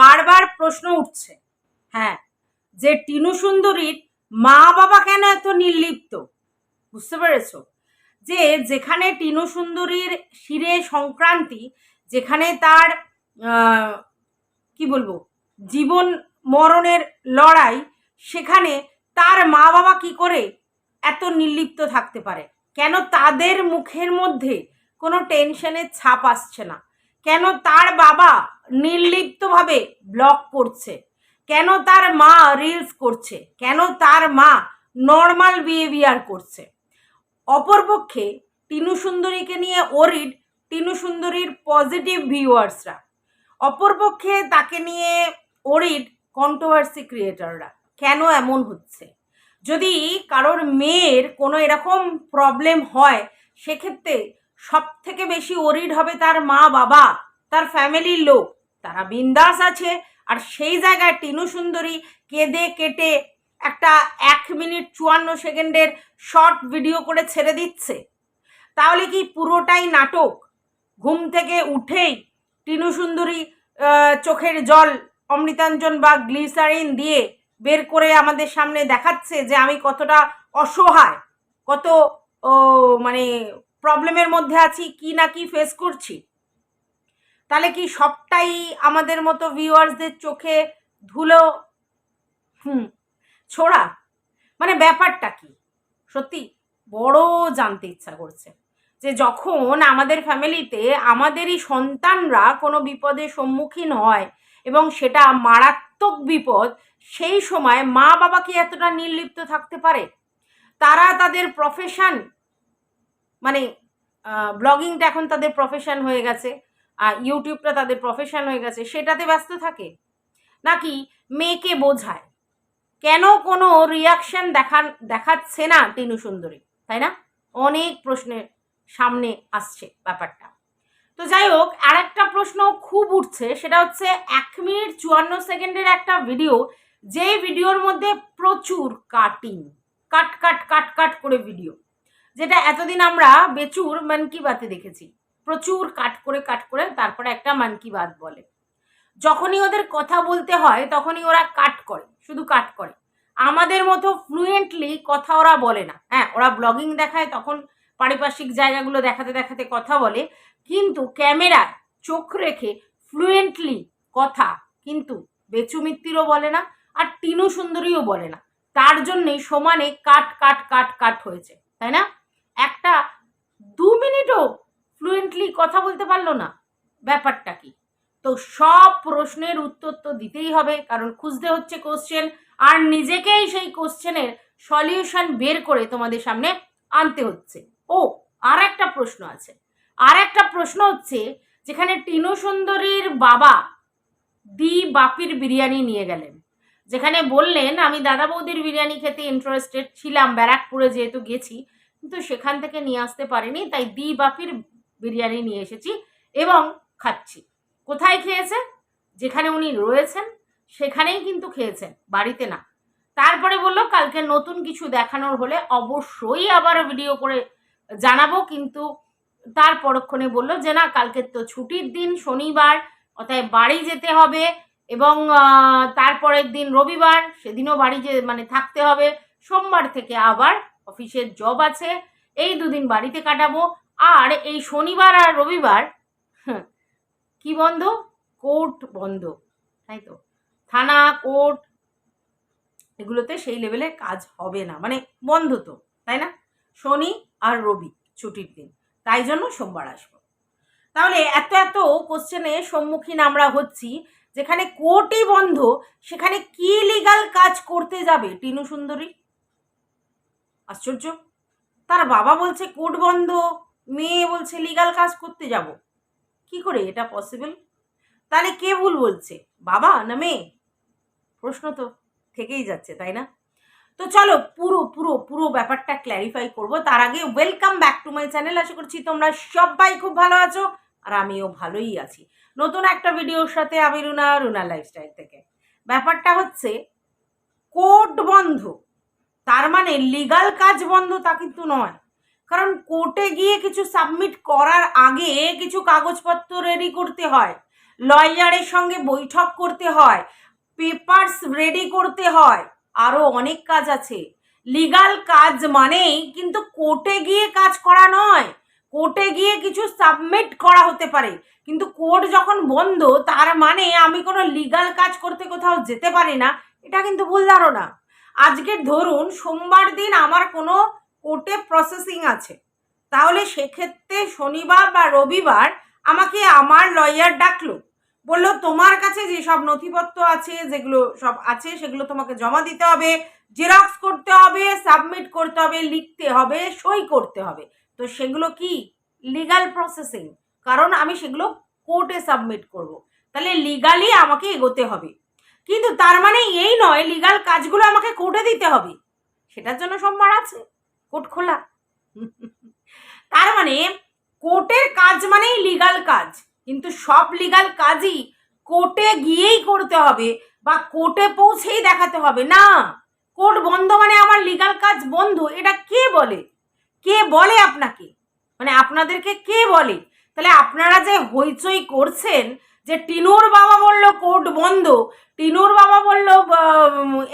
বারবার প্রশ্ন উঠছে হ্যাঁ যে টিনু সুন্দরীর মা বাবা কেন এত নির্লিপ্ত? বুঝতে পেরেছ? যে যেখানে টিনু সুন্দরীর শিরে সংক্রান্তি, যেখানে তার কি বলব, জীবন মরণের লড়াই, সেখানে তার মা বাবা কি করে এত নির্লিপ্ত থাকতে পারে? কেন তাদের মুখের মধ্যে কোনো টেনশনের ছাপ আসছে না? কেন তার বাবা নির্লিপ্তভাবে ব্লগ করছে? কেন তার মা রিলস করছে? কেন তার মা নর্মাল বিহেভিয়ার করছে? অপরপক্ষে টিনু সুন্দরীকে নিয়ে ওরিড টিনু সুন্দরীর পজিটিভ ভিউয়ার্সরা অপরপক্ষে তাকে নিয়ে ওরিড কন্ট্রোভার্সি ক্রিয়েটাররা কেন এমন হচ্ছে? যদি কারোর মেয়ের কোনো এরকম প্রবলেম হয়, সেক্ষেত্রে সব থেকে বেশি ওরিড হবে তার মা, বাবা, তার ফ্যামিলির লোক। তারা বিন্দাস আছে, আর সেই জায়গায় টিনু সুন্দরী কেঁদে কেটে একটা এক মিনিট চুয়ান্ন সেকেন্ডের শর্ট ভিডিও করে ছেড়ে দিচ্ছে। তাহলে কি পুরোটাই নাটক? ঘুম থেকে উঠেই টিনু সুন্দরী চোখের জল, অমৃতাঞ্জন বা গ্লিসারিন দিয়ে বের করে আমাদের সামনে দেখাচ্ছে যে আমি কতটা অসহায়, কত মানে প্রবলেমের মধ্যে আছি, কি না কি ফেস করছি? তাহলে কি সবটাই আমাদের মতো ভিউয়ার্সদের চোখে ধুলো? হুম, ছোড়া? মানে ব্যাপারটা কি? সত্যি বড় জানতে ইচ্ছা করছে যে যখন আমাদের ফ্যামিলিতে আমাদেরই সন্তানরা কোনো বিপদের সম্মুখীন হয় এবং সেটা মারাত্মক বিপদ, সেই সময় মা বাবা কি এতটা নির্লিপ্ত থাকতে পারে? তারা তাদের প্রফেশন মানে ব্লগিংটা এখন তাদের প্রফেশন হয়ে গেছে আর ইউটিউবটা তাদের প্রফেশন হয়ে গেছে, সেটাতে ব্যস্ত থাকে? নাকি মেয়েকে বোঝায়? কেন কোনো রিয়াকশন দেখান, দেখাচ্ছে না টিনু সুন্দরী? তাই না? অনেক প্রশ্নের সামনে আসছে ব্যাপারটা। তো যাই হোক আর একটা প্রশ্ন খুব উঠছে, সেটা হচ্ছে এক মিনিট চুয়ান্ন সেকেন্ডের একটা ভিডিও যে ভিডিওর মধ্যে প্রচুর কাটিং কাট কাট কাট কাট করে ভিডিও যেটা এতদিন আমরা বেচুর মন কি বাতে দেখেছি। প্রচুর কাট করে কাট করে, তারপরে একটা মন কি বাত বলে। যখনই ওদের কথা বলতে হয়, তখনই ওরা কাট করে, শুধু কাট করে। আমাদের মতো ফ্লুয়েন্টলি কথা ওরা বলে না। হ্যাঁ ওরা ব্লগিং দেখায়, তখন পারিপার্শ্বিক জায়গাগুলো দেখাতে দেখাতে কথা বলে, কিন্তু ক্যামেরায় চোখ রেখে ফ্লুয়েন্টলি কথা কিন্তু বেচু মিত্তিরও বলে না, আর টিনু সুন্দরীও বলে না। তার জন্যই সমানে কাট কাট কাট কাট হয়েছে, তাই না? একটা দু মিনিটও ফ্লুয়েন্টলি কথা বলতে পারল না ব্যাপারটা কি? তো সব প্রশ্নের উত্তর তো দিতেই হবে, কারণ খুঁজতে হচ্ছে কোশ্চেন আর নিজেকেই সেই কোশ্চেনের সলিউশন বের করে তোমাদের সামনে আনতে হচ্ছে। ও আর একটা প্রশ্ন আছে। আর একটা প্রশ্ন হচ্ছে, যেখানে টিনু সুন্দরীর বাবা দি বাপির বিরিয়ানি নিয়ে গেলেন। যেখানে বললেন, আমি দাদা বৌদির বিরিয়ানি খেতে ইন্টারেস্টেড ছিলাম, ব্যারাকপুরে যেহেতু গেছি কিন্তু সেখান থেকে নিয়ে আসতে পারিনি, তাই দি বাপির বিরিয়ানি নিয়ে এসেছি এবং খাচ্ছি। কোথায় খেয়েছে? যেখানে উনি রয়েছেন, সেখানেই কিন্তু খেয়েছেন, বাড়িতে না। তারপরে বলল, কালকে নতুন কিছু দেখানোর হলে অবশ্যই আবার ভিডিও করে জানাব। কিন্তু তার পরক্ষণে বলল, যে না, কালকে তো ছুটির দিন, শনিবার, অতএব বাড়ি যেতে হবে এবং তারপরের দিন রবিবার, সেদিনও বাড়ি যে মানে থাকতে হবে। সোমবার থেকে আবার অফিসের জব আছে, এই দুদিন বাড়িতে কাটাবো, আর এই শনিবার আর রবিবার কি বন্ধ? কোর্ট বন্ধ, তাই তো? থানা, কোর্ট, এগুলোতে সেই লেভেলের কাজ হবে না মানে বন্ধ তো, তাই না? শনি আর রবি ছুটির দিন, তাই জন্য সোমবার আসব। তাহলে এত এত কোশ্চেনে সম্মুখীন আমরা হচ্ছি, যেখানে কোর্টই বন্ধ, সেখানে কি লিগাল কাজ করতে যাবে, টিনু সুন্দরী? আশ্চর্য। তার বাবা বলছে কোর্ট বন্ধ, মেয়ে বলছে লিগাল কাজ করতে যাব। কি করে এটা পসিবল তাহলে কে ভুল বলছে, বাবা না মেয়ে? প্রশ্ন তো থেকেই যাচ্ছে, তাই না? তো চলো পুরো পুরো পুরো ব্যাপারটা ক্ল্যারিফাই করব। তার আগে welcome back to my channel আশা করছি তোমরা সবাই খুব ভালো আছো আর আমিও ভালোই আছি। নতুন একটা ভিডিওর সাথে আমি রুনা রুনা লাইফস্টাইল থেকে। ব্যাপারটা হচ্ছে কোর্ট বন্ধ। তার মানে লিগাল কাজ বন্ধ তা কিন্তু নয়। কারণ কোর্টে গিয়ে কিছু সাবমিট করার আগে কিছু কাগজপত্র রেডি করতে হয় লয়ারের সঙ্গে বৈঠক করতে হয় পেপারস রেডি করতে হয় আরও অনেক কাজ আছে। লিগাল কাজ মানেই কিন্তু কোর্টে গিয়ে কাজ করা নয়, কোর্টে গিয়ে কিছু সাবমিট করা হতে পারে। কিন্তু কোর্ট যখন বন্ধ, তার মানে আমি কোনো লিগাল কাজ করতে কোথাও যেতে পারি না, এটা কিন্তু ভুল ধারণা। আজকে ধরুন সোমবার দিন আমার কোনো কোর্টে প্রসেসিং আছে, তাহলে সেক্ষেত্রে শনিবার বা রবিবার আমাকে আমার লয়ার ডাকলো। বলল, তোমার কাছে যেসব নথিপত্র আছে, যেগুলো সব আছে, সেগুলো তোমাকে জমা দিতে হবে জেরক্স করতে হবে সাবমিট করতে হবে, লিখতে হবে, সই করতে হবে। তো সেগুলো কি? লিগাল প্রসেসিং কারণ আমি সেগুলো কোর্টে সাবমিট করব। তাহলে লিগালি আমাকে এগোতে হবে। কিন্তু তার মানে এই নয় লিগাল কাজগুলো আমাকে কোর্টে দিতে হবে। সেটার জন্য সোমবার আছে কোর্ট খোলা। তার মানে কোর্টের কাজ মানেই লিগাল কাজ, কিন্তু সব লিগাল কাজই কোর্টে গিয়েই করতে হবে বা কোর্টে পৌঁছেই দেখাতে হবে। না কোর্ট বন্ধ মানে আমার লিগাল কাজ বন্ধ, এটা কে বলে? কে বলে আপনাকে? মানে আপনাদেরকে কে বলে? তাহলে আপনারা যে হইচই করছেন যে টিনুর বাবা বলল কোর্ট বন্ধ। টিনুর বাবা বলল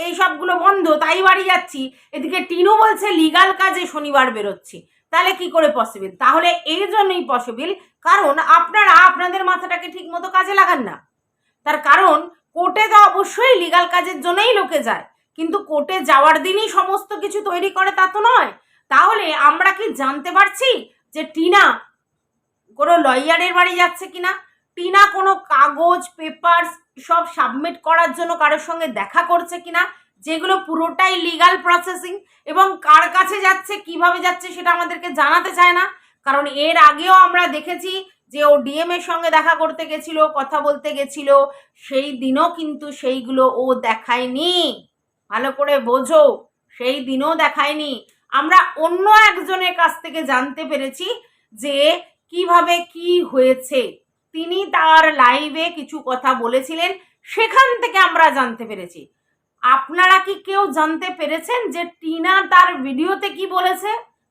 এই সবগুলো বন্ধ, তাই বাড়ি যাচ্ছি। এদিকে টিনু বলছে, লিগাল কাজে শনিবার বেরোচ্ছি। তাহলে কি করে পসিবল তাহলে এই জন্যই পসিবল কারণ আপনারা আপনাদের মাথাটাকে ঠিক মতো কাজে লাগান না। তার কারণ, কোর্টে তো অবশ্যই লিগাল কাজের জন্যই লোকে যায়, কিন্তু কোর্টে যাওয়ার দিনই সমস্ত কিছু তৈরি করে তা তো নয়। তাহলে আমরা কি জানতে পারছি যে টিনা কোনো লয়ারের বাড়ি যাচ্ছে কিনা? টিনা কোনো কাগজ পেপারস সব সাবমিট করার জন্য কারোর সঙ্গে দেখা করছে কিনা? যেগুলো পুরোটাই লিগাল প্রসেসিং এবং কার কাছে যাচ্ছে, কীভাবে যাচ্ছে সেটা আমাদেরকে জানাতে চায় না। কারণ এর আগেও আমরা দেখেছি যে ও ডিএম এর সঙ্গে দেখা করতে গেছিল, কথা বলতে গেছিল। সেই দিনও কিন্তু সেইগুলো ও দেখায়নি। ভালো করে বোঝো, সেই দিনও দেখায়নি। আমরা অন্য একজনের কাছ থেকে জানতে পেরেছি যে কীভাবে কি হয়েছে। তিনি তার লাইভে কিছু কথা বলেছিলেন, সেখান থেকে আমরা জানতে পেরেছি। আপনারা কি কেউ জানতে পেরেছেন যে টিনা তার ভিডিওতে কি বলেছে?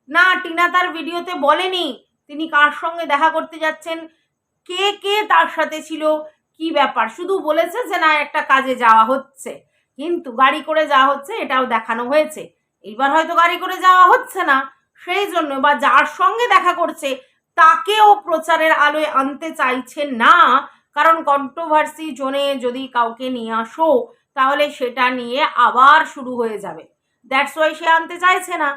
না, টিনা তার ভিডিওতে বলেনি। তিনি কার সঙ্গে দেখা করতে যাচ্ছেন? কে কে তার সাথে ছিল? কি ব্যাপার? শুধু বলেছে যে না, একটা কাজে যাওয়া হচ্ছে। কিন্তু গাড়ি করে যাওয়া হচ্ছে, এটাও দেখানো হয়েছে। এইবার হয়তো গাড়ি করে যাওয়া হচ্ছে না। সেই জন্য বা যার সঙ্গে দেখা করছে তাকেও প্রচারের আলোয় আনতে চাইছে না। কারণ কন্ট্রোভার্সি জোনে যদি কাউকে নিয়ে আসো, তাহলে সেটা নিয়ে আবার শুরু হয়ে যাবে। দ্যাটস ওয়াই সে আনতে চাইছে না।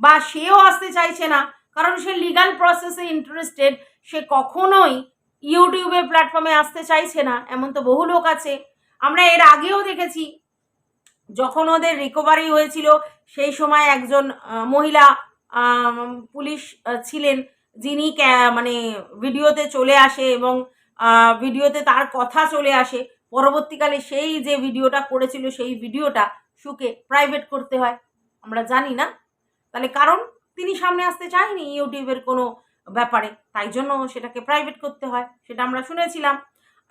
বা সেও আসতে চাইছে না। কারণ সে লিগাল প্রসেসে ইন্টারেস্টেড সে কখনোই ইউটিউবের প্ল্যাটফর্মে আসতে চাইছে না। এমন তো বহু লোক আছে। আমরা এর আগেও দেখেছি, যখন ওদের রিকভারি হয়েছিল, সেই সময় একজন মহিলা পুলিশ ছিলেন। যিনি মানে ভিডিওতে চলে আসে এবং ভিডিওতে তার কথা চলে আসে, পরবর্তীকালে সেই যে ভিডিওটা করেছিল, সেই ভিডিওটা শুকে প্রাইভেট করতে হয়। আমরা জানি না। তাহলে কারণ তিনি সামনে আসতে চায়নি ইউটিউবের কোনো ব্যাপারে, তাই জন্য সেটাকে প্রাইভেট করতে হয়, সেটা আমরা শুনেছিলাম।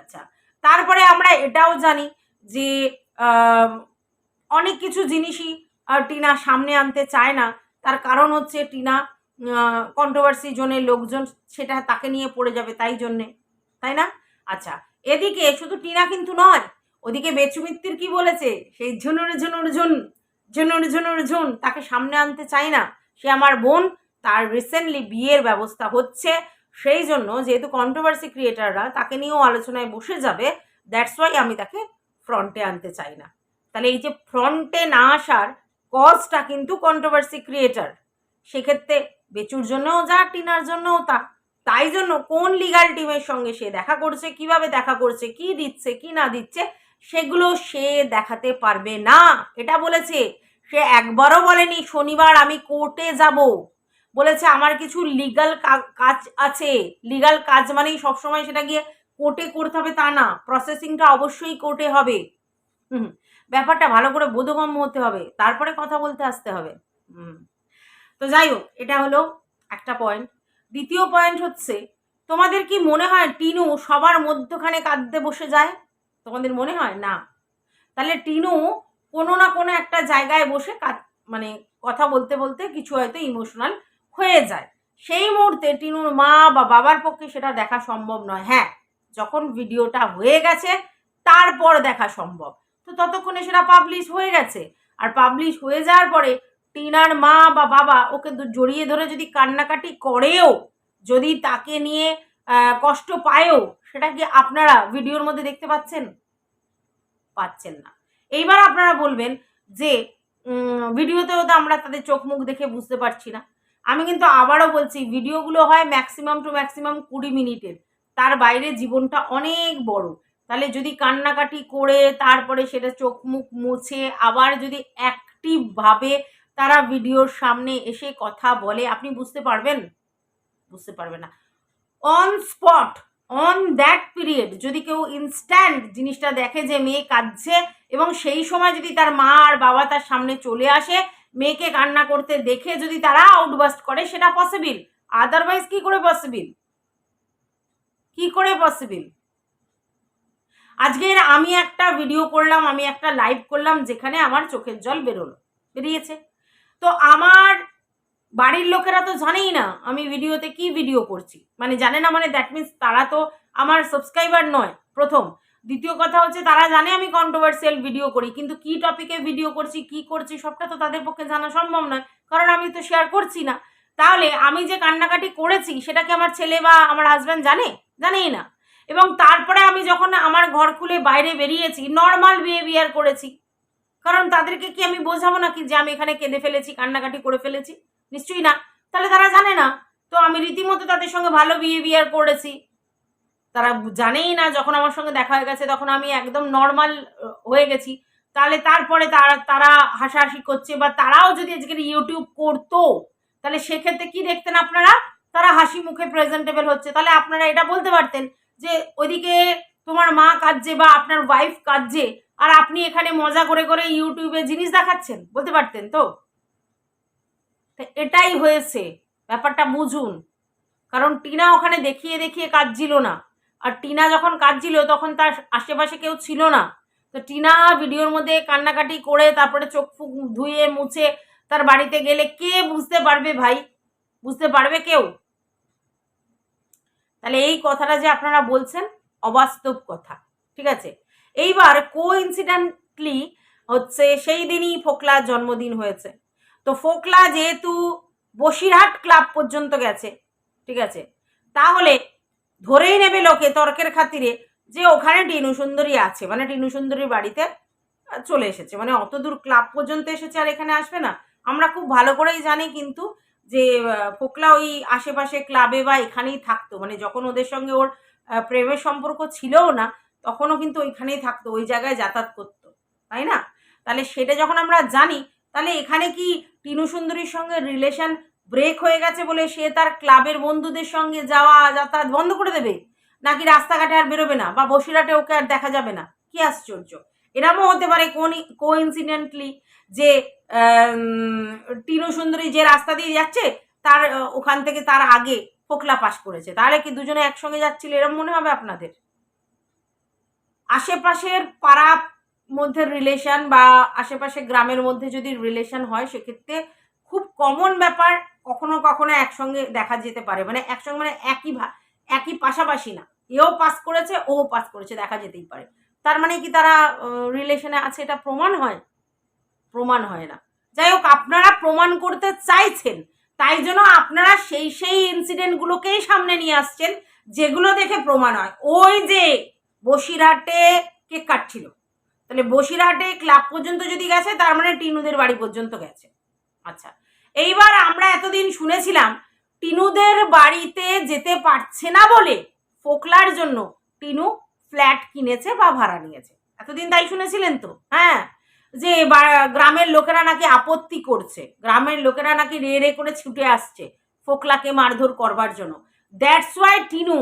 আচ্ছা তারপরে আমরা এটাও জানি যে অনেক কিছু জিনিসই টিনা সামনে আনতে চায় না। তার কারণ হচ্ছে টিনা কন্ট্রোভার্সি জোনের লোকজন সেটা তাকে নিয়ে পড়ে যাবে তাই জন্যে, তাই না? আচ্ছা এদিকে শুধু টিনা কিন্তু নয়, ওদিকে বেচুমিত্তির কি বলেছে? সেই ঝুনুর ঝুনুর ঝুন, ঝুনুর ঝুনুর ঝুন তাকে সামনে আনতে চাই না। সে আমার বোন, তার রিসেন্টলি বিয়ের ব্যবস্থা হচ্ছে। সেই জন্য যেহেতু কন্ট্রোভার্সি ক্রিয়েটাররা তাকে নিয়েও আলোচনায় বসে যাবে দ্যাটস ওয়াই আমি তাকে ফ্রন্টে আনতে চাই না। তাহলে এই যে ফ্রন্টে না আসার কজটা কিন্তু কন্ট্রোভার্সি ক্রিয়েটার সেক্ষেত্রে বেচুর জন্যও যা, টিনার জন্যও তা। তাই জন্য কোন লিগাল টিমের সঙ্গে সে দেখা করছে, কীভাবে দেখা করছে, কি দিচ্ছে, কি না দিচ্ছে, সেগুলো সে দেখাতে পারবে না। এটা বলেছে, সে একবারও বলেনি, শনিবার আমি কোর্টে যাব। বলেছে, আমার কিছু লিগাল কাজ আছে। লিগাল কাজ মানেই সবসময় সেটা গিয়ে কোর্টে করতে হবে তা না প্রসেসিংটা অবশ্যই কোর্টে হবে। হুম, ব্যাপারটা ভালো করে বোধগম্য হতে হবে, তারপরে কথা বলতে আসতে হবে। হুম। তো যাই হোক, এটা হলো একটা পয়েন্ট দ্বিতীয় পয়েন্ট হচ্ছে, তোমাদের কি মনে হয় টিনু সবার মধ্যখানে কাঁদতে বসে যায়? তোমাদের মনে হয়? না। তাহলে টিনু কোনো না কোনো একটা জায়গায় বসে মানে কথা বলতে বলতে কিছু হয়তো ইমোশনাল হয়ে যায়। সেই মুহূর্তে টিনুর মা বা বাবার পক্ষে সেটা দেখা সম্ভব নয়। হ্যাঁ যখন ভিডিওটা হয়ে গেছে, তারপর দেখা সম্ভব। তো ততক্ষণে সেটা পাবলিশ হয়ে গেছে। আর পাবলিশ হয়ে যাওয়ার পরে টিনার মা বা বাবা ওকে জড়িয়ে ধরে যদি কান্নাকাটি করেও, যদি তাকে নিয়ে কষ্ট পায়ও, সেটা কি আপনারা ভিডিওর মধ্যে দেখতে পাচ্ছেন? পাচ্ছেন না। এইবার আপনারা বলবেন যে ভিডিওতেও তো আমরা তাদের চোখ মুখ দেখে বুঝতে পারছি না। আমি কিন্তু আবারও বলছি, ভিডিওগুলো হয় ম্যাক্সিমাম টু ম্যাক্সিমাম কুড়ি মিনিটের। তার বাইরে জীবনটা অনেক বড়। তাহলে যদি কান্নাকাটি করে, তারপরে সেটা চোখ মুখ মুছে, আবার যদি অ্যাক্টিভভাবে তারা ভিডিওর সামনে এসে কথা বলে, আপনি বুঝতে পারবেন? বুঝতে পারবেন না। On spot on that period যদি কেউ ইনস্ট্যান্ট জিনিসটা দেখে যে মেয়ে কাঁদছে এবং সেই সময় যদি তার মা আর বাবা তার সামনে চলে আসে, মেয়েকে কান্না করতে দেখে যদি তারা আউটবাস্ট করে, সেটা পসিবল আদারওয়াইজ কি করে পসিবল কি করে পসিবল আজকের আমি একটা ভিডিও করলাম, আমি একটা লাইভ করলাম, যেখানে আমার চোখের জল বেরোলো, বেরিয়েছে। তো আমার বাড়ির লোকেরা তো জানেই না আমি ভিডিওতে কি ভিডিও করছি। মানে জানে না মানে দ্যাট মিন্স তারা তো আমার সাবস্ক্রাইবার নয়, প্রথম। দ্বিতীয় কথা হচ্ছে তারা জানে আমি কন্ট্রোভার্সিয়াল ভিডিও করি, কিন্তু কি টপিকে ভিডিও করছি, কি করছি, সবটা তো তাদের পক্ষে জানা সম্ভব নয়, কারণ আমি তো শেয়ার করছি না। তাহলে আমি যে কান্নাকাটি করেছি, সেটা কি আমার ছেলে বা আমার হাজব্যান্ড জানে? জানেই না। এবং তারপরে আমি যখন আমার ঘর খুলে বাইরে বেরিয়েছি নর্মাল বিহেভিয়ার করেছি কারণ তাদেরকে কি আমি বোঝাবো নাকি যে আমি এখানে কেঁদে ফেলেছি, কান্নাকাটি করে ফেলেছি? নিশ্চয়ই না। তাহলে তারা জানে না। তো আমি রীতিমতো তাদের সঙ্গে ভালো বিহেভিয়ার করেছি। তারা জানেই না, যখন আমার সঙ্গে দেখা হয়ে গেছে, তখন আমি একদম নর্মাল হয়ে গেছি। তাহলে তারপরে তারা তারা হাসাহাসি করছে বা তারাও যদি আজকের ইউটিউব করতো, তাহলে সেক্ষেত্রে কি দেখতেন আপনারা? তারা হাসি মুখে প্রেজেন্টেবল হচ্ছে। তাহলে আপনারা এটা বলতে পারতেন যে, ওইদিকে তোমার মা কাঁদছে বা আপনার ওয়াইফ কাঁদছে আর আপনি এখানে মজা করে করে ইউটিউবে জিনিস দেখাচ্ছেন, বলতে পারতেন তো? এটাই হয়েছে, ব্যাপারটা বুঝুন। কারণ টিনা ওখানে দেখিয়ে দেখিয়ে কাঁদছিল না। আর টিনা যখন কাঁদছিল, তখন তার আশেপাশে কেউ ছিল না। তো টিনা ভিডিওর মধ্যে কান্নাকাটি করে তারপরে চোখ ফুক ধুয়ে মুছে তার বাড়িতে গেলে কে বুঝতে পারবে ভাই? বুঝতে পারবে কেউ? তাহলে এই কথাটা যে আপনারা বলছেন, অবাস্তব কথা, ঠিক আছে? এইবার কো ইনসিডেন্টলি হচ্ছে সেই দিনই ফোকলার জন্মদিন হয়েছে। তো ফোকলা যেহেতু বসিরহাট ক্লাব পর্যন্ত গেছে, ঠিক আছে? তাহলে ধরেই নেবে লোকে তর্কের খাতিরে যে ওখানে টিনু সুন্দরী আছে মানে টিনু সুন্দরীর বাড়িতে চলে এসেছে। মানে অত দূর ক্লাব পর্যন্ত এসেছে আর এখানে আসবে না। আমরা খুব ভালো করেই জানি কিন্তু যে ফোকলা ওই আশেপাশে ক্লাবে বা এখানেই থাকতো। মানে যখন ওদের সঙ্গে ওর প্রেমের সম্পর্ক ছিলও না তখনও কিন্তু ওইখানেই থাকতো, ওই জায়গায় যাতায়াত করতো, তাই না? তাহলে সেটা যখন আমরা জানি, তাহলে এখানে কি টিনু সুন্দরীর সঙ্গে রিলেশন ব্রেক হয়ে গেছে বলে সে তার ক্লাবের বন্ধুদের সঙ্গে যাওয়া, যাতায়াত বন্ধ করে দেবে? নাকি রাস্তাঘাটে আর বেরোবে না বা বসিরহাটে ওকে আর দেখা যাবে না? কি আশ্চর্য! এরমও হতে পারে কোন কোইন্সিডেন্টলি যে টিনু সুন্দরী যে রাস্তা দিয়ে যাচ্ছে, তার, ওখান থেকে তার আগে ফোকলা পাশ করেছে। তাহলে কি দুজনে একসঙ্গে যাচ্ছিল? এরম মনে হবে আপনাদের? আশেপাশের পাড়া মধ্যে রিলেশন বা আশেপাশে গ্রামের মধ্যে যদি রিলেশন হয়, সেক্ষেত্রে খুব কমন ব্যাপার কখনো কখনো একসঙ্গে দেখা যেতে পারে। মানে একসঙ্গে মানে একই একই পাশাপাশি না। এও পাস করেছে ও পাস করেছে, দেখা যেতেই পারে। তার মানে কি তারা রিলেশনে আছে এটা প্রমাণ হয়? প্রমাণ হয় না। যাই হোক, আপনারা প্রমাণ করতে চাইছেন, তাই জন্য আপনারা সেই সেই ইনসিডেন্টগুলোকেই সামনে নিয়ে আসছেন, যেগুলো দেখে প্রমাণ হয়। ওই যে বসিরহাটে কেক কাটছিল। তাহলে বসিরহাটে ক্লাব পর্যন্ত যদি গেছে, তার মানে টিনুদের বাড়ি পর্যন্ত গেছে। আচ্ছা এইবার আমরা এতদিন শুনেছিলাম, টিনুদের বাড়িতে যেতে পারছে না বলে ফোকলার জন্য টিনু ফ্ল্যাট কিনেছে বা ভাড়া নিয়েছে। এতদিন তাই শুনেছিলেন তো? হ্যাঁ যে গ্রামের লোকেরা নাকি আপত্তি করছে, গ্রামের লোকেরা নাকি রে রে করে ছুটে আসছে ফোকলাকে মারধর করবার জন্য। দ্যাটস ওয়াই টিনু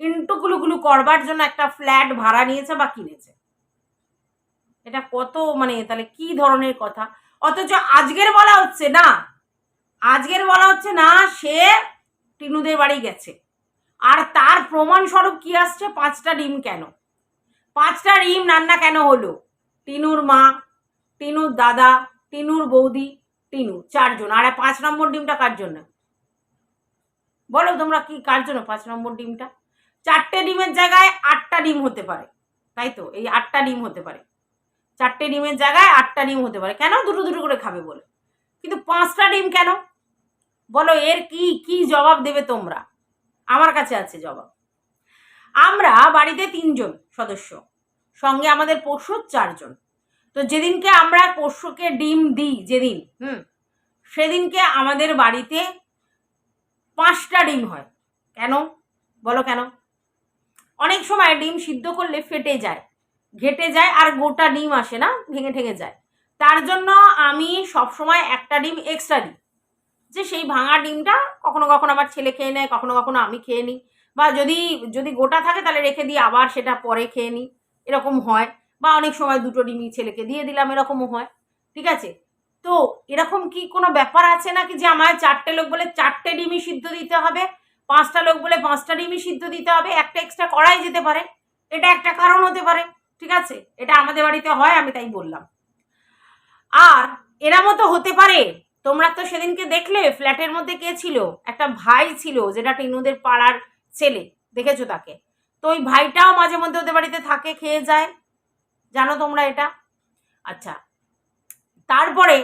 ইন্টুগুলুগুলু করবার জন্য একটা ফ্ল্যাট ভাড়া নিয়েছে বা কিনেছে? এটা কত মানে তাহলে কি ধরনের কথা? অথচ আজকের বলা হচ্ছে না। আজকের বলা হচ্ছে না, সে টিনুদের বাড়ি গেছে। আর তার প্রমাণ স্বরূপ কি আসছে? পাঁচটা ডিম কেন? পাঁচটা ডিম রান্না কেন হলো? টিনুর মা, টিনুর দাদা, টিনুর বৌদি, টিনু, চারজন। আর পাঁচ নম্বর ডিমটা কার জন্য? বলো তোমরা কি, কার জন্য পাঁচ নম্বর ডিমটা? চারটে ডিমের জায়গায় আটটা ডিম হতে পারে, তাই তো? এই আটটা ডিম হতে পারে। চারটে ডিমের জায়গায় আটটা ডিম হতে পারে। কেন দুটো দুটো করে খাবে বলে? কিন্তু পাঁচটা ডিম কেন? বলো, এর কি কি জবাব দেবে তোমরা? আমার কাছে আছে জবাব। আমরা বাড়িতে তিনজন সদস্য, সঙ্গে আমাদের পোষ্য চারজন। তো যেদিনকে আমরা পোষ্যকে ডিম দিই, যেদিন, হুম, সেদিনকে আমাদের বাড়িতে পাঁচটা ডিম হয়। কেন? বলো কেন? অনেক সময় ডিম সিদ্ধ করলে ফেটে যায়, ঘেটে যায় আর গোটা ডিম আসে না, ভেঙে ঠেঙে যায়। তার জন্য আমি সবসময় একটা ডিম এক্সট্রা দিই। যে সেই ভাঙা ডিমটা কখনো কখনো আমার ছেলে খেয়ে নেয়, কখনো কখনো আমি খেয়ে নিই। বা যদি যদি গোটা থাকে তাহলে রেখে দিই, আবার সেটা পরে খেয়ে নিই। এরকম হয়। বা অনেক সময় দুটো ডিমই ছেলেকে দিয়ে দিলাম, এরকমও হয়। ঠিক আছে? তো এরকম কি কোনো ব্যাপার আছে নাকি যে আমার চারটে লোক বলে চারটে ডিমই সিদ্ধ দিতে হবে? পাঁচটা লোক বলে পাঁচটা ডিমই সিদ্ধ দিতে হবে, একটা এক্সট্রা করাই যেতে পারে, এটা একটা কারণ হতে পারে, ঠিক আছে? এটা আমাদের বাড়িতে হয়, আমি তাই বললাম। আর এরা মতো হতে পারে, তোমরা তো সেদিনকে দেখলে, ফ্ল্যাটের মধ্যে কে ছিল? একটা ভাই ছিল, যেটা টিনুদের পাড়ার ছেলে, দেখেছ তাকে? তো ওই ভাইটাও মাঝে মধ্যে ওদের বাড়িতে থাকে, খেয়ে যায়। জানো তোমরা এটা? আচ্ছা তারপরে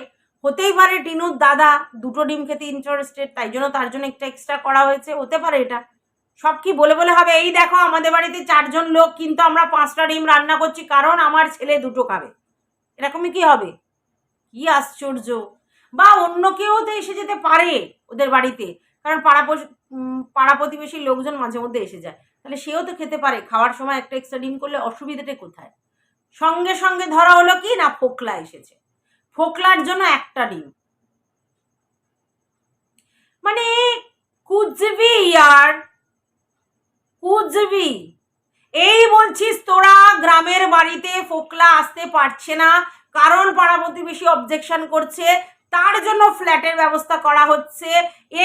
হতেই পারে টিনুর দাদা দুটো ডিম খেতে ইন্টারেস্টেড তাই জন্য তার জন্য একটা এক্সট্রা করা হয়েছে, হতে পারে এটা। সব কি বলে বলে হবে? এই দেখো, আমাদের বাড়িতে চারজন লোক, কিন্তু আমরা পাঁচটা ডিম রান্না করছি, কারণ আমার ছেলে দুটো খাবে। এরকমই কি হবে? কি আশ্চর্য! বা অন্য কেউ তো এসে যেতে পারে ওদের বাড়িতে, কারণ পাড়া পাড়া প্রতিবেশীর লোকজন মাঝে মধ্যে এসে যায়। তাহলে সেও তো খেতে পারে, খাওয়ার সময় একটা এক্সট্রা ডিম করলে অসুবিধাটা কোথায়? সঙ্গে সঙ্গে ধরা হলো কি? না, ফোকলা এসেছে। ফোকলার জন্য একটা ডিম। মানে কুজবি ইয়ার কুজবি। এই বলছিস তোরা গ্রামের বাড়িতে ফোকলা আসতে পারছে না, কারণ পাড়া প্রতিবেশী অবজেকশন করছে, তার জন্য ফ্ল্যাটের ব্যবস্থা করা হচ্ছে।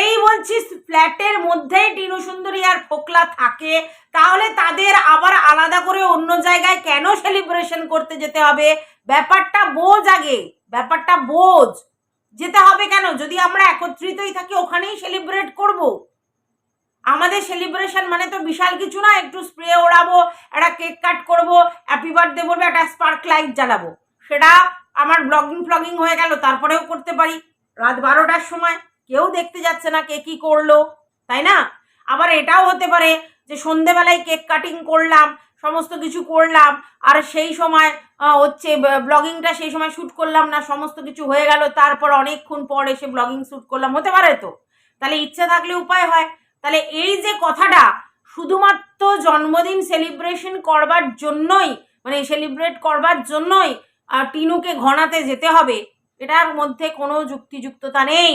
এই বলছিস ফ্ল্যাটের মধ্যেই টিনু সুন্দরী আর ফোকলা থাকে, তাহলে তাদের আবার আলাদা করে অন্য জায়গায় কেন সেলিব্রেশন করতে যেতে হবে? ব্যাপারটা বোঝ আগে। ব্যাপারটা বোঝ। যেতে হবে কেন? যদি আমরা একত্রিতই থাকি, ওখানেই সেলিব্রেট করব। আমাদের সেলিব্রেশন মানে তো বিশাল কিছু না, একটু স্প্রে ওড়াবো, একটা কেক কাট করব হ্যাপি বার্থডে বলব, একটা স্পার্ক লাইট জ্বালাবো। সেটা আমার ব্লগিং ফ্লগিং হয়ে গেল, তারপরেও করতে পারি। রাত বারোটার সময়, কেউ দেখতে যাচ্ছে না কে কি করল, তাই না? আবার এটাও হতে পারে যে সন্ধেবেলায় কেক কাটিং করলাম সমস্ত কিছু করলাম, আর সেই সময় হচ্ছে ব্লগিংটা সেই সময় শ্যুট করলাম না, সমস্ত কিছু হয়ে গেল, তারপর অনেকক্ষণ পর এসে ব্লগিং শ্যুট করলাম, হতে পারে তো? তাহলে ইচ্ছে থাকলে উপায় হয়। তাহলে এই যে কথাটা, শুধুমাত্র জন্মদিন সেলিব্রেশন করবার জন্যই মানে সেলিব্রেট করবার জন্যই টিনুকে ঘনাতে যেতে হবে, এটার মধ্যে কোনো যুক্তিযুক্ততা নেই।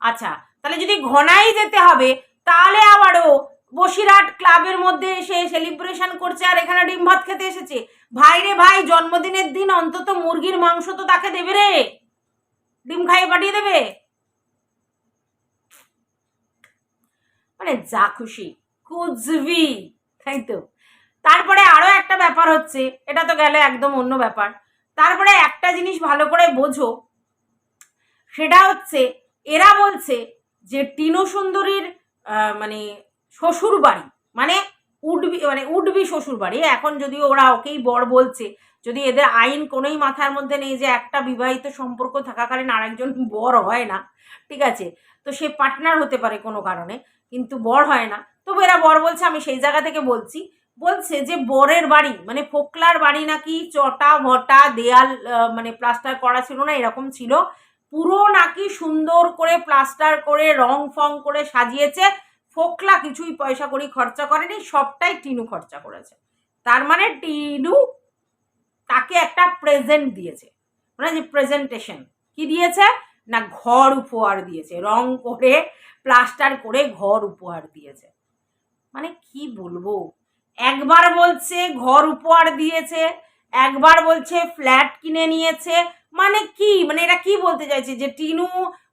আচ্ছা তাহলে যদি ঘনাই যেতে হবে, তাহলে আবারও বসিরহাট ক্লাবের মধ্যে এসে সেলিব্রেশন করছে আর এখানে ডিম ভাত খেতে এসেছে। ভাই রে ভাই, জন্মদিনের দিন অন্তত মুরগির মাংস তো তাকে দেবে রে। ডিম খাইয়ে পাঠিয়ে দেবে। মানে যা খুশি কুচবি তাই তো। তারপরে আরও একটা ব্যাপার হচ্ছে, এটা তো গেলে একদম অন্য ব্যাপার। তারপরে একটা জিনিস ভালো করে বোঝো, সেটা হচ্ছে, এরা বলছে যে টিনু সুন্দরীর মানে শ্বশুর বাড়ি মানে উডবি মানে উডবি শ্বশুর বাড়ি এখন যদি ওরা ওকেই বর বলছে, যদি এদের আইন কোনোই মাথার মধ্যে নেই যে একটা বিবাহিত সম্পর্ক থাকাকালীন আরেকজন বর হয় না, ঠিক আছে? তো সে পার্টনার হতে পারে কোনো কারণে, কিন্তু বর হয় না। তবু এরা বর বলছে, আমি সেই জায়গা থেকে বলছি। বলছে যে বরের বাড়ি মানে ফোকলার বাড়ি নাকি চটা, ভটা, দেয়াল মানে প্লাস্টার করা ছিল না, এরকম ছিল। পুরো নাকি সুন্দর করে প্লাস্টার করে, রং ফং করে সাজিয়েছে। ফোকলা কিছুই পয়সা করি খরচা করেনি, সবটাই টিনু খরচা করেছে। তার মানে টিনু তাকে একটা প্রেজেন্ট দিয়েছে। মানে যে প্রেজেন্টেশন কি দিয়েছে? না, ঘর উপহার দিয়েছে। রং করে প্লাস্টার করে ঘর উপহার দিয়েছে। মানে কি বলব? একবার বলছে ঘর উপহার দিয়েছে, একবার বলছে ফ্ল্যাট কিনে নিয়েছে। মানে কি? মানে এরা কি বলতে চাইছে? যে টিনু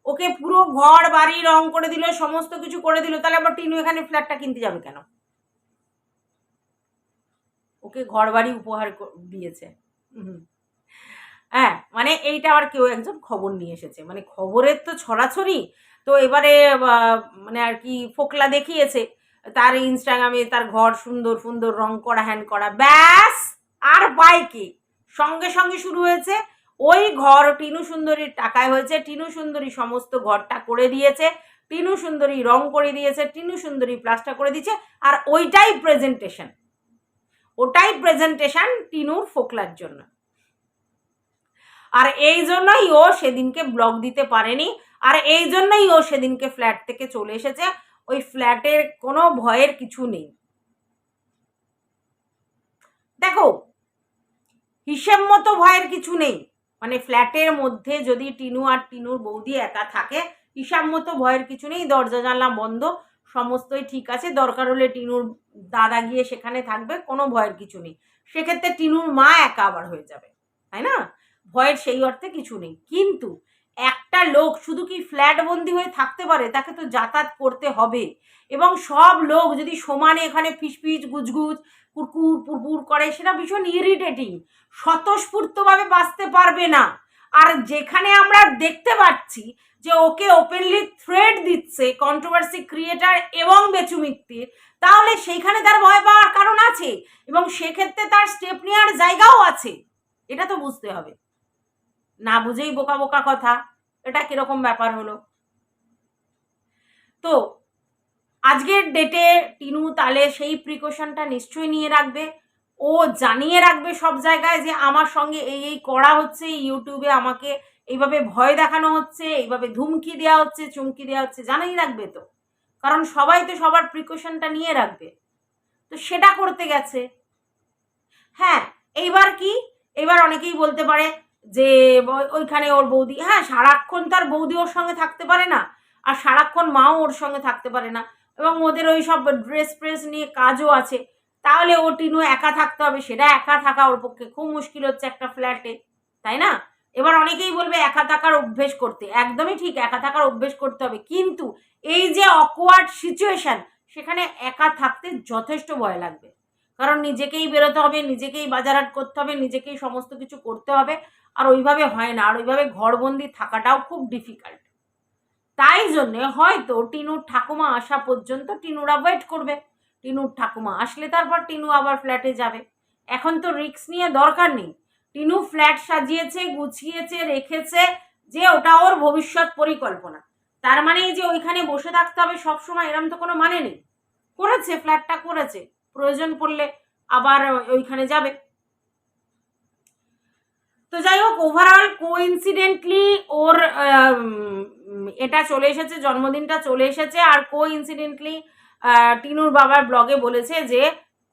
ওকে পুরো ঘর, বাড়ি, রং করে দিল, সমস্ত কিছু করে দিল, তাহলে আবার টিনু এখানে ফ্ল্যাটটা কিনতে যাবে কেন? ওকে ঘর, বাড়ি উপহার দিয়েছে। হ্যাঁ মানে এইটা আবার কেউ একজন খবর নিয়ে এসেছে। মানে খবরের তো ছড়াছড়ি। তো এবারে মানে আর কি ফোকলা দেখিয়েছে। তার ইনস্টাগ্রামে তার ঘর সুন্দর সুন্দর রং করা হ্যান করা। ব্যাস! আর বাইকে সঙ্গে সঙ্গে শুরু হয়েছে। ওই ঘর টিনু সুন্দরীর টাকায় হয়েছে। টিনু সুন্দরী সমস্ত ঘরটা করে দিয়েছে। টিনু সুন্দরী রং করে দিয়েছে। টিনু সুন্দরী প্লাস্টার করে দিয়েছে। আর ওইটাই প্রেজেন্টেশন ওটাই প্রেজেন্টেশন টিনুর ফোকলার জন্য। আর এই জন্যই ও সেদিনকে ব্লগ দিতে পারেনি। আর এই জন্যই ও সেদিনকে ফ্ল্যাট থেকে চলে এসেছে। ওই ফ্ল্যাটের কোনো ভয়ের কিছু নেই। দেখো, হিসেব মতো ভয়ের কিছু নেই। মানে ফ্ল্যাটের মধ্যে যদি টিনু আর টিনুর বৌদি একা থাকে হিসাব মতো ভয়ের কিছু নেই, দরজা জানলা বন্ধ, সমস্তই ঠিক আছে, দরকার হলে টিনুর দাদা গিয়ে সেখানে থাকবে, কোনো ভয়ের কিছু নেই। সেক্ষেত্রে টিনুর মা একা আবার হয়ে যাবে, তাই না? ভয়ের সেই অর্থে কিছু নেই। কিন্তু একটা লোক শুধু কি ফ্ল্যাট বন্দি হয়ে থাকতে পারে? তাকে তো যাতায়াত করতে হবে। এবং সব লোক যদি সমানে এখানে ফিসফিস, গুজগুজ, কুরকুর, পুরপুর করে, সেটা ভীষণ ইরিটেটিং স্বতঃস্ফূর্তভাবে বাঁচতে পারবে না। আর যেখানে আমরা দেখতে পাচ্ছি যে ওকে ওপেনলি থ্রেড দিচ্ছে কন্ট্রোভার্সি ক্রিয়েটার এবং বেচু মিত্তির, তাহলে সেইখানে তার ভয় পাওয়ার কারণ আছে এবং সেক্ষেত্রে তার স্টেপ নেওয়ার জায়গাও আছে। এটা তো বুঝতে হবে। না বুঝেই বোকা বোকা কথা। এটা কীরকম ব্যাপার হলো? তো, আজকের ডেটে টিনু তালে সেই প্রিকশনটা নিশ্চয়ই নিয়ে রাখবে। ও জানিয়ে রাখবে সব জায়গায় যে আমার সঙ্গে এই এই করা হচ্ছে ইউটিউবে আমাকে এইভাবে ভয় দেখানো হচ্ছে, এইভাবে ধুমকি দেওয়া হচ্ছে, চুমকি দেওয়া হচ্ছে, জানাই রাখবে তো। কারণ সবাই তো সবার প্রিকশনটা নিয়ে রাখবে। তো সেটা করতে গেছে। হ্যাঁ এইবার কি? এবার অনেকেই বলতে পারে যে ওইখানে ওর বৌদি হ্যাঁ সারাক্ষণ তার বৌদি ওর সঙ্গে থাকতে পারে না। আর সারাক্ষণ মাও ওর সঙ্গে থাকতে পারে না। এবং ওদের ওই সব ড্রেস ফ্রেস নিয়ে কাজও আছে। তাহলে ও টিনু একা থাকতে হবে, সেটা একা থাকা ওর পক্ষে খুব মুশকিল হচ্ছে একটা ফ্ল্যাটে তাই না? এবার অনেকেই বলবে একা থাকার অভ্যেস করতে, একদমই ঠিক, একা থাকার অভ্যেস করতে হবে, কিন্তু এই যে অকওয়ার্ড সিচুয়েশন সেখানে একা থাকতে যথেষ্ট ভয় লাগবে। কারণ নিজেকেই বেরোতে হবে, নিজেকেই বাজারহাট করতে হবে, নিজেকেই সমস্ত কিছু করতে হবে, আর ওইভাবে হয় না, আর ওইভাবে ঘরবন্দি থাকাটাও খুব ডিফিকাল্ট তাই জন্যে হয়তো টিনুর ঠাকুমা আসা পর্যন্ত টিনুরা ওয়েট করবে। টিনুর ঠাকুমা। আসলে তারপর টিনু আবার ফ্ল্যাটে যাবে। এখন তো রিস্ক নিয়ে দরকার নেই। টিনু ফ্ল্যাট সাজিয়েছে, গুছিয়েছে, রেখেছে যে ওটা ওর ভবিষ্যৎ পরিকল্পনা। তার মানে যে ওইখানে বসে থাকতে হবে সবসময় এরম তো কোনো মানে নেই। করেছে ফ্ল্যাটটা করেছে। প্রয়োজন পড়লে আবার ওইখানে যাবে। তো যাই হোক ওভারঅল কোইন্সিডেন্টলি ওর এটা চলে এসেছে, জন্মদিনটা চলে এসেছে। আর কোইন্সিডেন্টলি টিনুর বাবার ব্লগে বলেছে যে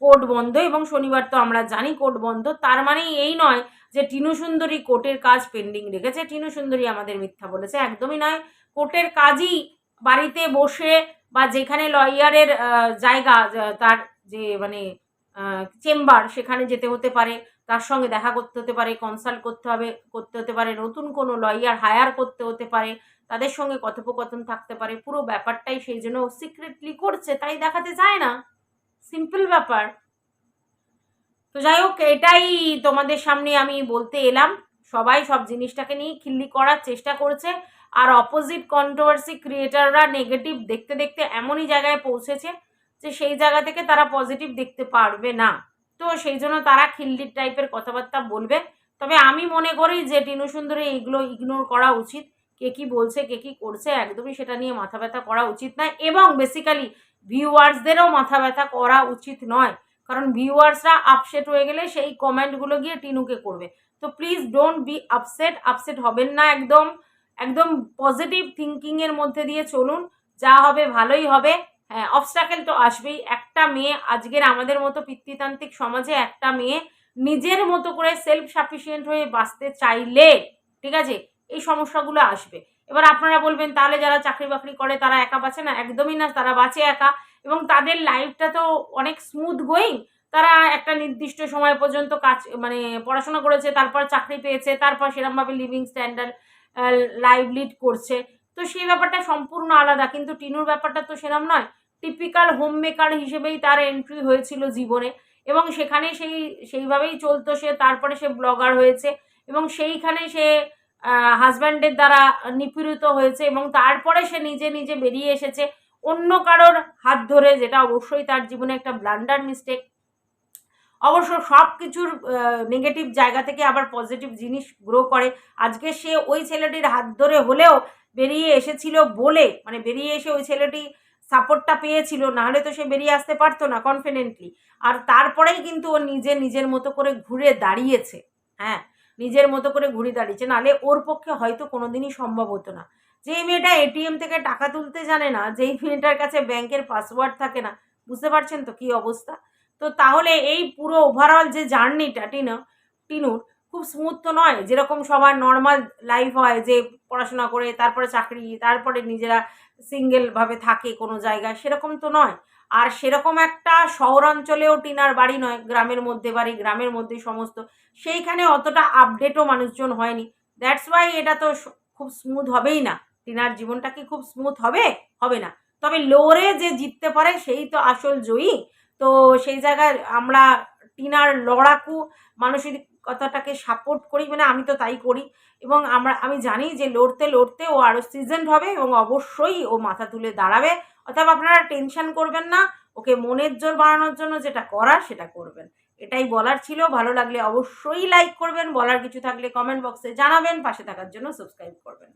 কোর্ট বন্ধ এবং শনিবার তো আমরা জানি কোর্ট বন্ধ। তার মানে এই নয় যে, টিনু সুন্দরী কোর্টের কাজ পেন্ডিং রেখেছে। টিনু সুন্দরী আমাদের মিথ্যা বলেছে। একদমই নয়। কোর্টের কাজই বাড়িতে বসে বা যেখানে লয়ারের জায়গা তার যে মানে চেম্বার, সেখানে যেতে হতে পারে। তার সঙ্গে দেখা করতে হতে পারে কনসাল্ট করতে হবে, করতে হতে পারে। নতুন কোনো লয়ার হায়ার করতে হতে পারে। তাদের সঙ্গে কথোপকথন থাকতে পারে। পুরো ব্যাপারটাই সেই জন্য সিক্রেটলি করছে, তাই দেখাতে চায় না। সিম্পল ব্যাপার। তো যাই হোক, এটাই তোমাদের সামনে আমি বলতে এলাম। সবাই সব জিনিসটাকে নিয়ে খিল্লি করার চেষ্টা করছে। আর অপোজিট কন্ট্রোভার্সি ক্রিয়েটাররা নেগেটিভ দেখতে দেখতে এমনই জায়গায় পৌঁছেছে যে সেই জায়গা থেকে তারা পজিটিভ দেখতে পারবে না। তো সেই জন্য তারা খিল্লির টাইপের কথাবার্তা বলবে। তবে আমি মনে করি যে টিনু সুন্দরী এইগুলো ইগনোর করা উচিত। কে কি বলছে, কে কি করছে, একদমই সেটা নিয়ে মাথা ব্যথা করা উচিত নয় এবং বেসিক্যালি ভিউয়ার্সদেরও মাথা ব্যথা করা উচিত নয়। কারণ ভিউয়ার্সরা আপসেট হয়ে গেলে সেই কমেন্টগুলো গিয়ে টিনুকে করবে। তো please don't be upset upset হবেন না একদম। একদম পজিটিভ থিঙ্কিংয়ের মধ্যে দিয়ে চলুন। যা হবে ভালোই হবে। হ্যাঁ অবস্টাকেল তো আসবেই। একটা মেয়ে, আজকের আমাদের মতো পিতৃতান্ত্রিক সমাজে একটা মেয়ে নিজের মতো করে সেলফ সাফিসিয়েন্ট হয়ে বাঁচতে চাইলে, ঠিক আছে? এই সমস্যাগুলো আসবে। এবার আপনারা বলবেন, তাহলে যারা চাকরি বাকরি করে তারা একা বাঁচে না? একদমই না, তারা বাঁচে একা। এবং তাদের লাইফটা তো অনেক স্মুথ গোয়িং তারা একটা নির্দিষ্ট সময় পর্যন্ত কাজ মানে পড়াশোনা করেছে, তারপর চাকরি পেয়েছে, তারপর সেরমভাবে লিভিং স্ট্যান্ডার্ড লাইভ লিড করছে। তো সেই ব্যাপারটা সম্পূর্ণ আলাদা। কিন্তু টিনুর ব্যাপারটা তো সেরম নয়। টিপিক্যাল হোম মেকার হিসেবেই তার এন্ট্রি হয়েছিল জীবনে। এবং সেখানে সেই, সেইভাবেই চলতো সে। তারপরে সে ব্লগার হয়েছে। এবং সেইখানে সে হাজব্যান্ডের দ্বারা নিপীড়িত হয়েছে এবং তারপরে সে নিজে নিজে বেরিয়ে এসেছে অন্য কারোর হাত ধরে, যেটা অবশ্যই তার জীবনে একটা ব্লান্ডার মিস্টেক অবশ্য সব কিছুর নেগেটিভ জায়গা থেকে আবার পজিটিভ জিনিস গ্রো করে। আজকে সে ওই ছেলেটির হাত ধরে হলেও বেরিয়ে এসেছিল বলে মানে বেরিয়ে এসে ওই ছেলেটি সাপোর্টটা পেয়েছিল, নাহলে তো সে বেরিয়ে আসতে পারতো না কনফিডেন্টলি আর তারপরেই কিন্তু ও নিজে নিজের মতো করে ঘুরে দাঁড়িয়েছে হ্যাঁ। নিজের মতো করে ঘুরে দাঁড়িয়েছে। নাহলে ওর পক্ষে হয়তো কোনো দিনই সম্ভব হতো না। যেই মেয়েটা এটিএম থেকে টাকা তুলতে জানে না, যেই মেয়েটার কাছে ব্যাংকের পাসওয়ার্ড থাকে না, বুঝতে পারছেন তো কী অবস্থা? তো তাহলে এই পুরো ওভারঅল যে জার্নিটা, টিনো, টিনুর, খুব স্মুথ তো নয়। যেরকম সবার নর্মাল লাইফ হয়, যে পড়াশোনা করে, তারপরে চাকরি, তারপরে নিজেরা সিঙ্গেলভাবে থাকে কোনো জায়গায়, সেরকম তো নয়। আর সেরকম একটা শহরাঞ্চলেও টিনার বাড়ি নয়, গ্রামের মধ্যে বাড়ি, গ্রামের মধ্যে সমস্ত। সেইখানে অতটা আপডেটও মানুষজন হয়নি। দ্যাটস ওয়াই এটা তো খুব স্মুথ হবেই না। টিনার জীবনটা কি খুব স্মুথ হবে? হবে না। তবে লোরে যে জিততে পারে, সেই তো আসল জয়ী। তো সেই জায়গায় আমরা টিনার লড়াকু মানসিকতাটাকে সাপোর্ট করি মানে আমি তো তাই করি। এবং আমরা আমি জানি যে লড়তে লড়তে ও আরও সিজেন্ড হবে এবং অবশ্যই ও মাথা তুলে দাঁড়াবে। অথবা আপনারা টেনশন করবেন না, ওকে মনের জোর বাড়ানোর জন্য যেটা করার সেটা করবেন। এটাই বলার ছিল, ভালো লাগলে অবশ্যই লাইক করবেন, বলার কিছু থাকলে কমেন্ট বক্সে জানাবেন, পাশে থাকার জন্য সাবস্ক্রাইব করবেন।